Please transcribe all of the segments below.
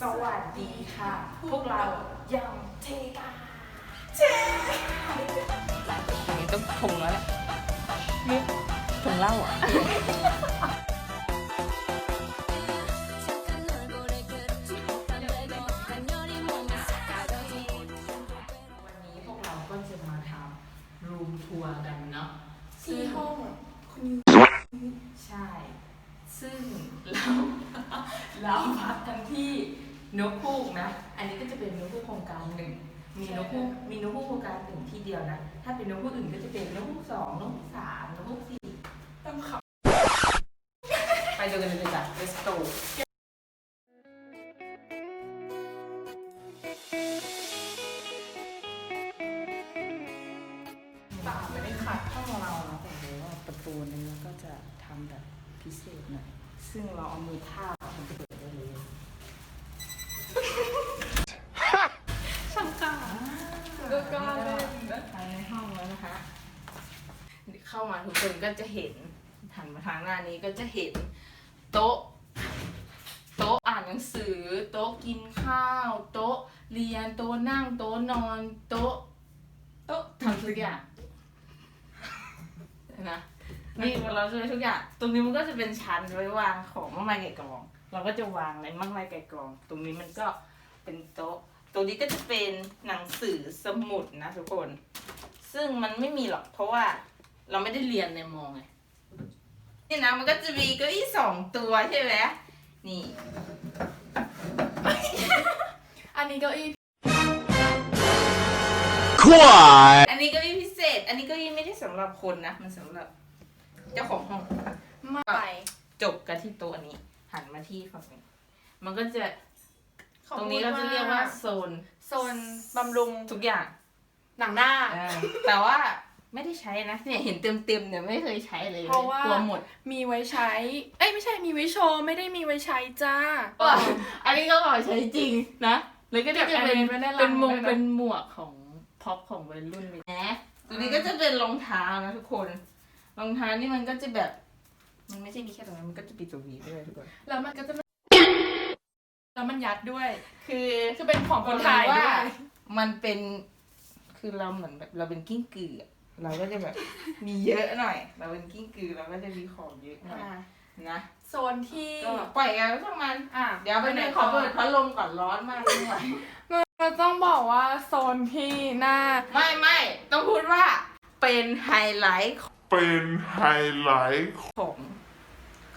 สวัสดีค่ะ พวกเรายังเทกาเชอันนี้ต้องทงแล้วแหละทงเหล้าอะวันนี้พวกเราก็จะมาทำรูมทัวร์กันเนาะที่ห้องใช่ ซึ่งเราเราพักกันที่ นกฮูกนะ อันนี้ก็จะเป็นนกฮูกโครงการหนึ่ง มีนกฮูกมีนกฮูกโครงการหนึ่งที่เดียวนะ ถ้าเป็นนกฮูกอื่นก็จะเป็นนกฮูกสองนกฮูกสามนกฮูกสี่ต้องขับ ไปดูกันเลยจ้ะ let's go ป่าไม่ได้ขัดห้องเราเนาะแต่ว่าประตูนี้ก็จะทำแบบพิเศษหน่อย ซึ่งเราเอามือทาบมันจะเปิดได้เลย ช่างกล้าก็กล้าเล่นนะ ภายในห้องแล้ว นะคะเข้ามาทุกคนก็จะเห็นหันมาทางหน้านี้ก็จะเห็นโต๊ะ โต๊ะอ่านหนังสือ โต๊ะกินข้าว โต๊ะเรียนโต๊ะนั่งโต๊ะนอนโต๊ะโต๊ะทำทุกอย่างนะนี่เราจะทุกอย่าง ตรงนี้มันก็จะเป็นชั้นไว้วางของมากมายไก่กอง เราก็จะวางอะไรมากมายไก่กอง ตรงนี้มันก็เป็นโต๊ะ ตรงนี้ก็จะเป็นหนังสือสมุดนะทุกคน ซึ่งมันไม่มีหรอกเพราะว่าเราไม่ได้เรียนในมองไงนี่นะมันก็จะมีเก้าอี้สองตัวใช่ไหมนี่ อันนี้เก้าอี้快！อันนี้เก้าอี้พิเศษ อันนี้เก้าอี้ไม่ได้สำหรับคนนะ มันสำหรับ เจ้าของห้อง ไม่ จบกันที่โต๊ะนี้ หันมาที่ฝั่งนี้ มันก็จะขอตรงนี้เราจะเรียกว่าโซน โซนบำรุงทุกอย่าง หนังหน้าเออแต่ว่าไม่ได้ใช้นะเนี่ยเห็นเต็มๆเนี่ยไม่เคยใช้เลยเพราะว่ากลัวหมด มีไว้ใช้ เอ้ยไม่ใช่มีไว้โชว์ไม่ได้มีไว้ใช้จ้า อันนี้ก็ขอใช้จริงนะ แล้วก็จะเก็บเป็นไว้ในรังเป็นมงด้วยนะ เป็นหมวกของพ็อปของวัยรุ่นเลยนะตัวนี้ก็จะเป็นรองเท้านะทุกคน รองเท้านี่มันก็จะแบบ มันไม่ใช่มีแค่ตรงนั้นมันก็จะมีตัววีด้วยทุกคน แล้วมันก็จะแล้วมันยัดด้วย คือ คือเป็นของคนไทยว่าด้วย มันเป็น คือเราเหมือนแบบเราเป็นกิ้งกืออะเราก็จะแบบ มีเยอะหน่อย เราเป็นกิ้งกือเราก็จะมีของเยอะหน่อยอ่านะโซนที่ก็ปล่อยกันไว้ช่างมัน อะเดี๋ยวไปหนึ่งขอเปิดพัดลมก่อนร้อนมากไม่ไหวเราต้องบอกว่าโซนที่หน้า ไม่ไม่ต้องพูดว่าเป็นไฮไลท์เป็นไฮไลท์ ของ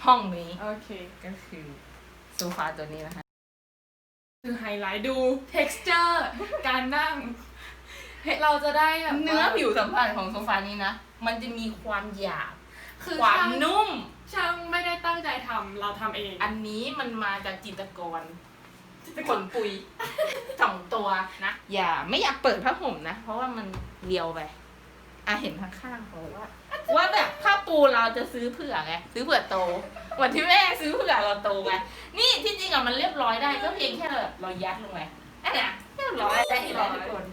ห้องนี้โอเค ก็คือโซฟาตัวนี้นะคะ คือไฮไลท์ดู texture การนั่ง เราจะได้แบบเนื้อว่าผิวสัมผัสของโซฟานี้นะ มันจะมีความหยาบคือความช่างนุ่ม ช่างไม่ได้ตั้งใจทำเราทำเอง อันนี้มันมาจากจิตรกรขนปุยสองตัวนะ อย่าไม่อยากเปิดผ้าห่มนะ เพราะว่ามันเรียวไปอะเห็นข้างๆเขาว่าว่าแบบผ้าปูเราจะซื้อเผื่อไงซื้อเผื่อโต วันที่แม่ซื้อเผื่อเราโตไงนี่ที่จริงอะมันเรียบร้อยได้ก็เพียงแค่แบบเรายัดลงไปอันเนี้ยเรียบร้อยได้แล้วทุกคน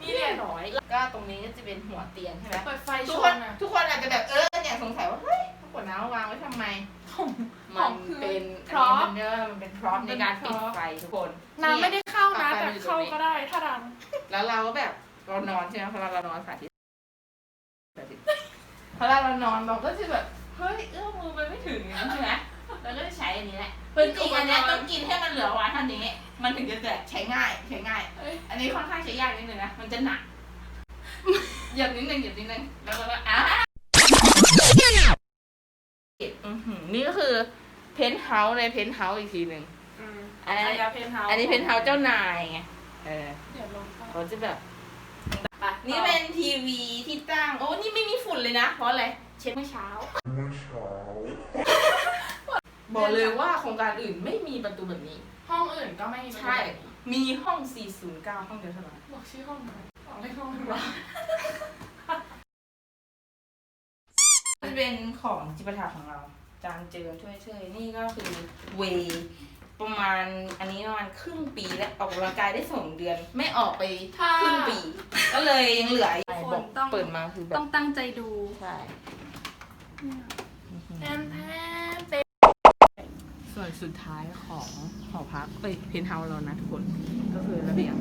นี่ เรี เนี่ย ย บร้อย ก็ ตรงนี้ก็จะเป็นหัวเตียงใช่ไหมเปิดไฟทุชกคนนอะทุกคนอาจจะแบบเออเนี่ยสงสัยว่าเฮ้ยขวดน้ำวางไว้ทำไม ของขมัองนคือ เป็นพร็อพอันนี้มันเป็นพร็อพในการปิดไฟทุกคน น้ำไม่ได้เข้านะเนี่ยแต่เข้าก็ได้ถ้าดังแล้วเราก็แบบเรานอนใช่ไหมพอเรานอนสาธิตสาธิตพอเราเรานอนเราก็จะแบบเฮ้ยเอื้อมมือไปไม่ถึงอย่างนั้นใช่ไหมเราก็จะใช้อันนี้แหละจริงๆอันเนี้ยต้องกินให้มันเหลือไว้เท่านี้ มันถึงจะแบบใช้ง่ายใช้ง่าย เอ้ยอันนี้ค่อนข้างใช้ยากนิดนึงนะมันจะหนัก หยับนิดนึงหยับนิดนึงแล้วก็อะอื้อหือนี่ก็คือเพนท์เฮาส์ในเพนท์เฮาส์อีกทีหนึ่ง อืมอันนี้ยาเพนเฮาส์อันนี้เพนท์เฮาส์เจ้านายไง เออเดี๋ยวลงเข้าเขาจะแบบ ไปนี่เป็นทีวีที่ตั้ง โอ้ นี่ไม่มีฝุ่นเลยนะ เพราะอะไร เช็ดเมื่อเช้าเมื่อเช้า บอกเลยว่าโครงการอื่นไม่มีประตูแบบนี้ ห้องอื่นก็ไม่มีใช่ มีห้อง 409 ห้องเดียวเท่านั้นบอกชื่อห้องหน่อยบอกเลขห้องหน่อย เป็นของจิปาถาของเรา จางเจิมช่วยเชยนี่ก็คือเวประมาณอันนี้ประมาณครึ่งปีแล้วออกกำลังกายได้สองเดือน ไม่ออกไปครึ่งปี ก็เลยยังเหลือคนต้องเปิดมาคือแบบต้องตั้งใจดูใช่แทมแทมเต็มส่วนสุดท้ายของหอพักเอ้ยเพนท์เฮาส์เรานะทุกคนก็คือระเบียง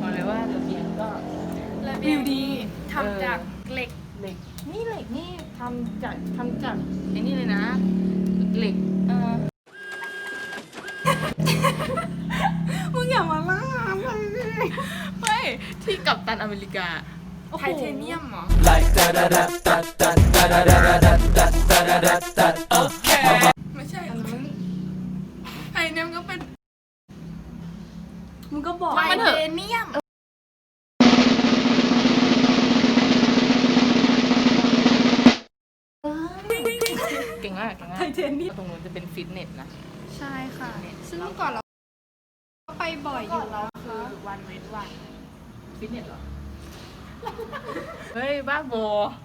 บอกเลยว่าระเบียงก็วิวดีทำจากเหล็ก เหล็ก นี่เหล็กนี่ทำจากทำจากไอ้นี่เลยนะ เหล็ก เออ มึงอย่ามาล่าเลยไม่ที่กับตันอเมริกาโอ้โหไทเทเนียมเหรอ like da da da da da da da da da da da da da da da okay ไม่ใช่ อันนั้นไทเทเนียมก็เป็นมึงก็บอก ไทมันเทเถอะเนียมเก่ งมากเก่งมากไทเทเนียมตรงนู้นจะเป็นฟิตเนสนะ ใช่ค่ะ ซึ่งเมื่อก่อนเราก็ไปบ่อยอยู่แล้วคือวันเวทวันฟิตเนสเหรอ เฮ้ย บ้าโบ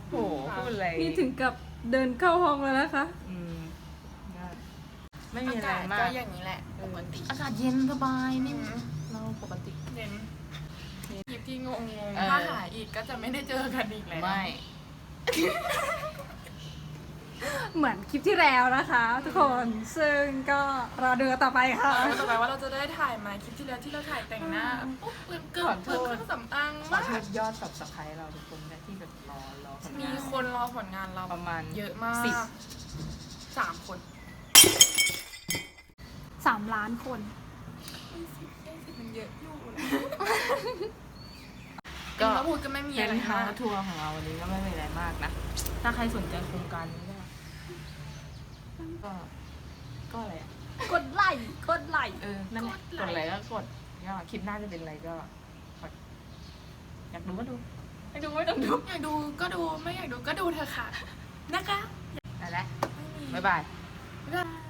โหพูดอะไรนี่ถึงกับเดินเข้าห้องแล้วนะคะ อืมได้ไม่มีอาอะไรกาศมาก็กอย่างนี้แหละปกติอากาศเย็นสบายนิ่มเราปกติเน้นคลิปที่งงเออๆถ้าหายอีกก็จะไม่ได้เจอกันอีกแล้วไม่ เหมือนคลิปที่แล้วนะคะ ทุกคนซึ่งก็รอดูกันต่อไปค่ะ ต่อไปว่าเราจะได้ถ่ายไหมคลิปที่แล้วที่เราถ่ายแต่งหน้าปุ๊บเปิดเกิดเปิดเครื่องสำอางขอมากโทษยอดสับสไครเราทุกคนนะที่แบบรอรอผลมีงาน คนรอผลงานเราประมาณเยอะมากสิบ สามคน3ล้านคน มันเยอะอยู่ก็ก็พูดก็ไม่มีอะไรนทามางกทัวร์ของเราวันนี้ก็ไม่มีอะไรมากนะ ถ้าใครสนใจโครงการนี้ก็ ก็ ก็อะไรอะกดไลค์กดไลค์ เออนั่นแหละกดอะไรก็กดก็คลิปหน้าจะเป็นอะไรก็กดอยากดูก็ดูไม่ดูไม่ต้องดูอยากดูก็ดูไม่อยากดูก็ดูเถอะค่ะ นะคะนั่นแหละบ๊ายบาย บ๊ายบาย